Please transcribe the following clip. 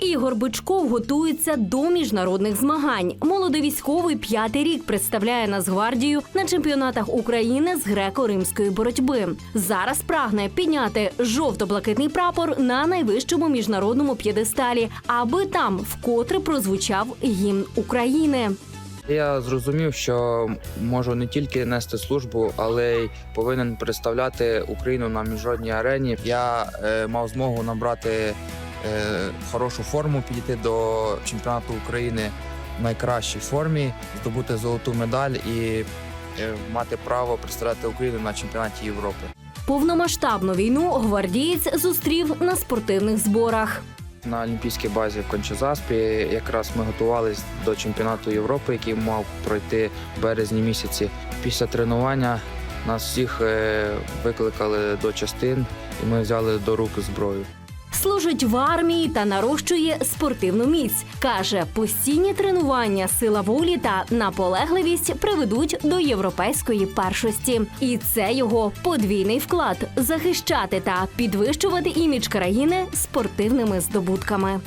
Ігор Бичков готується до міжнародних змагань. Молодий військовий п'ятий рік представляє Нацгвардію на чемпіонатах України з греко-римської боротьби. Зараз прагне підняти жовто-блакитний прапор на найвищому міжнародному п'єдесталі, аби там вкотре прозвучав гімн України. Я зрозумів, що можу не тільки нести службу, але й повинен представляти Україну на міжнародній арені. Я е, мав змогу набрати хорошу форму, підійти до чемпіонату України в найкращій формі, здобути золоту медаль і е, мати право представляти Україну на чемпіонаті Європи. Повномасштабну війну гвардієць зустрів на спортивних зборах. На олімпійській базі в Кончезаспі якраз ми готувалися до чемпіонату Європи, який мав пройти в березні місяці. Після тренування нас всіх е, викликали до частин, і ми взяли до рук зброю. Служить в армії та нарощує спортивну міць. Каже, постійні тренування, сила волі та наполегливість приведуть до європейської першості. І це його подвійний вклад захищати та підвищувати імідж країни спортивними здобутками.